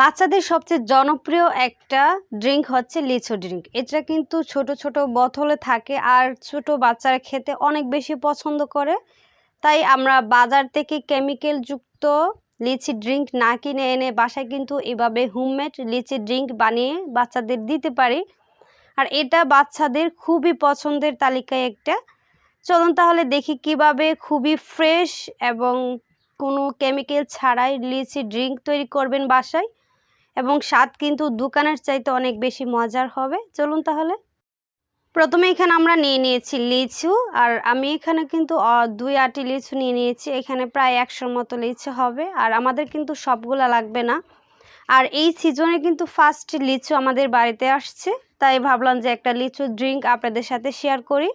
বাচ্চাদের সবচেয়ে জনপ্রিয় একটা ড্রিঙ্ক হচ্ছে লিচু ড্রিঙ্ক এটা কিন্তু ছোট ছোট বোতলে থাকে আর ছোট বাচ্চারা খেতে অনেক বেশি পছন্দ করে। তাই আমরা বাজার থেকে কেমিক্যাল যুক্ত লিচি ড্রিঙ্ক না কিনে এনে বাসায় কিন্তু এভাবে হোমমেড লিচি ড্রিঙ্ক বানিয়ে বাচ্চাদের দিতে পারি। আর এটা বাচ্চাদের খুবই পছন্দের তালিকায় একটা। চলুন তাহলে দেখি কীভাবে খুবই ফ্রেশ এবং কোনো কেমিক্যাল ছাড়াই লিচি ড্রিঙ্ক তৈরি করবেন বাসায়। এবং স্বাদ কিন্তু দোকানের চাইতে অনেক বেশি মজার হবে। চলুন তাহলে। প্রথমে এখানে আমরা নিয়ে নিয়েছি লিচু, আর আমি এখানে কিন্তু দুই আটি লিচু নিয়ে নিয়েছি। এখানে প্রায় একশোর মতো লিচু হবে, আর আমাদের কিন্তু সবগুলা লাগবে না। আর এই সিজনে কিন্তু ফার্স্ট লিচু আমাদের বাড়িতে আসছে, তাই ভাবলাম যে একটা লিচু ড্রিঙ্ক আপনাদের সাথে শেয়ার করি।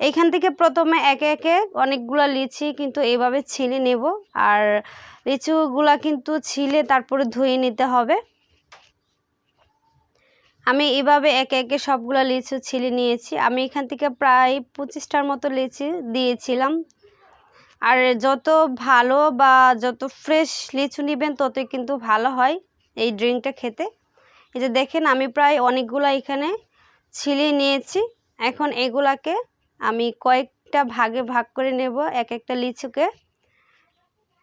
এইখান থেকে প্রথমে একে একে অনেকগুলো লিচি কিন্তু এইভাবে ছিলে নেব। আর লিচুগুলা কিন্তু ছিলে তারপরে ধুয়ে নিতে হবে। আমি এভাবে একে একে সবগুলো লিচু ছিলে নিয়েছি। আমি এখান থেকে প্রায় পঁচিশটার মতো লিচি দিয়েছিলাম। আর যত ভালো বা যত ফ্রেশ লিচু নেবেন ততই কিন্তু ভালো হয় এই ড্রিঙ্কটা খেতে। এই যে দেখেন, আমি প্রায় অনেকগুলো এখানে ছিলিয়ে নিয়েছি। এখন এগুলাকে আমি কয়েকটা ভাগে ভাগ করে নেব, এক একটা লিচুকে।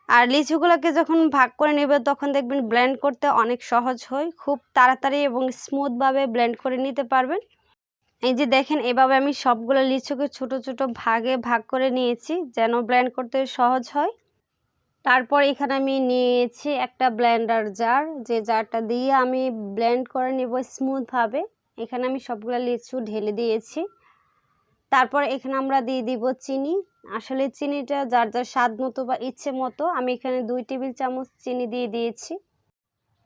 আর লিচুগুলোকে যখন ভাগ করে নেবে, তখন দেখবেন ব্লেন্ড করতে অনেক সহজ হয়। খুব তাড়াতাড়ি এবং স্মুথভাবে ব্লেন্ড করে নিতে পারবেন। এই যে দেখেন, এভাবে আমি সবগুলো লিচুকে ছোট ছোট ভাগে ভাগ করে নিয়েছি, যেন ব্লেন্ড করতে সহজ হয়। তারপর এখানে আমি নিয়েছি একটা ব্লেন্ডার জার যে জারটা দিয়ে আমি ব্লেন্ড করে নেব স্মুথভাবে এখানে আমি সবগুলো লিচু ঢেলে দিয়েছি। তারপর এখানে আমরা দিয়ে দিব চিনি। আসলে চিনিটা যার যার স্বাদ মতো বা ইচ্ছে মতো আমি এখানে দুই টেবিল চামচ চিনি দিয়ে দিয়েছি।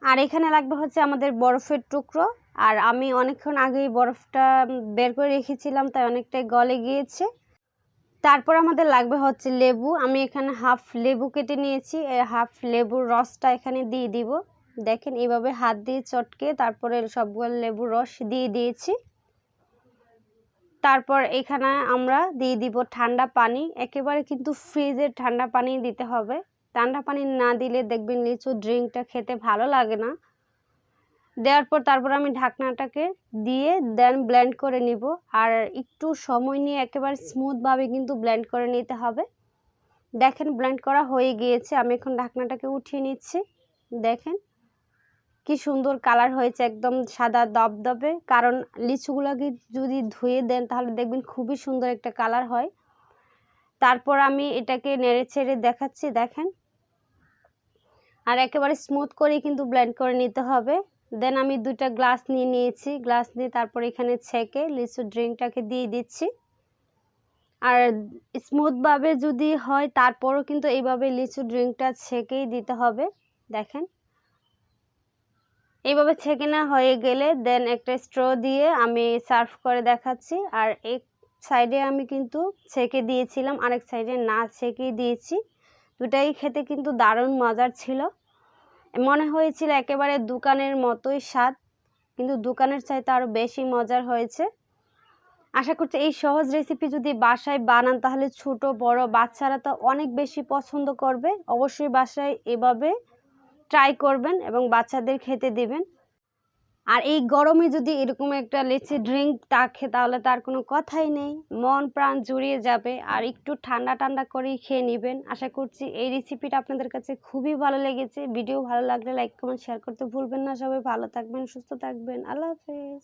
আর এখানে লাগবে হচ্ছে আমাদের বরফের টুকরো। আর আমি অনেকক্ষণ আগেই বরফটা বের করে রেখেছিলাম, তাই অনেকটাই গলে গিয়েছে। তারপর আমাদের লাগবে হচ্ছে লেবু। আমি এখানে হাফ লেবু কেটে নিয়েছি। হাফ লেবুর রসটা এখানে দিয়ে দিব। দেখেন এইভাবে হাত দিয়ে চটকে তারপরে সবগুলো লেবুর রস দিয়ে দিয়েছি। তারপর এখানে আমরা দিয়ে দিব ঠান্ডা পানি। একেবারে কিন্তু ফ্রিজের ঠান্ডা পানি দিতে হবে। ঠান্ডা পানি না দিলে দেখবেন লিচু ড্রিঙ্কটা খেতে ভালো লাগে না। দেওয়ার পর তারপর আমি ঢাকনাটাকে দিয়ে দেন ব্লেন্ড করে নিব। আর একটু সময় নিয়ে একেবারে স্মুথভাবে কিন্তু ব্লেন্ড করে নিতে হবে। দেখেন ব্লেন্ড করা হয়ে গিয়েছে। আমি এখন ঢাকনাটাকে উঠিয়ে নিচ্ছি। দেখেন। কি সুন্দর কালার হয়েছে একদম সাদা দবদবে কারণ লিচুগুলোকে যদি ধুয়ে দেন তাহলে দেখবেন খুবই সুন্দর একটা কালার হয়। তারপর আমি এটাকে নেড়ে ছেড়ে দেখাচ্ছি, দেখেন। আর একেবারে স্মুথ করে কিন্তু ব্লেন্ড করে নিতে হবে। দেন আমি দুটা গ্লাস নিয়ে নিয়েছি। গ্লাস নিয়ে তারপর এখানে ছেঁকে লিচু ড্রিঙ্কটাকে দিয়ে দিচ্ছি। আর স্মুথভাবে যদি হয় তারপরও কিন্তু এইভাবে লিচু ড্রিঙ্কটা ছেঁকেই দিতে হবে। দেখেন। এইভাবে ছেঁকে না হয়ে গেলে দেন একটা স্ট্র দিয়ে আমি সার্ভ করে দেখাচ্ছি। আর এক সাইডে আমি কিন্তু ছেঁকে দিয়েছিলাম, আরেক সাইডে না ছেঁকেই দিয়েছি। দুটাই খেতে কিন্তু দারুণ মজার ছিল। মনে হয়েছিল একেবারে দোকানের মতোই স্বাদ, কিন্তু দোকানের চাইতে আরও বেশি মজার হয়েছে। আশা করছি এই সহজ রেসিপি যদি বাসায় বানান, তাহলে ছোট, বড় বাচ্চারা তো অনেক বেশি পছন্দ করবে। অবশ্যই বাসায় এভাবে ট্রাই করবেন এবং বাচ্চাদের খেতে দিবেন। আর এই গরমে যদি এরকম একটা লেচি ড্রিঙ্ক থাকে তাহলে তার কোনো কথাই নেই। মন প্রাণ জুড়িয়ে যাবে আর একটু ঠান্ডা ঠান্ডা করেই খেয়ে নেবেন। আশা করছি এই রেসিপিটা আপনাদের কাছে খুবই ভালো লেগেছে। ভিডিও ভালো লাগলে লাইক কমেন্ট শেয়ার করতে ভুলবেন না। সবাই ভালো থাকবেন, সুস্থ থাকবেন। আল্লাহ হাফেজ।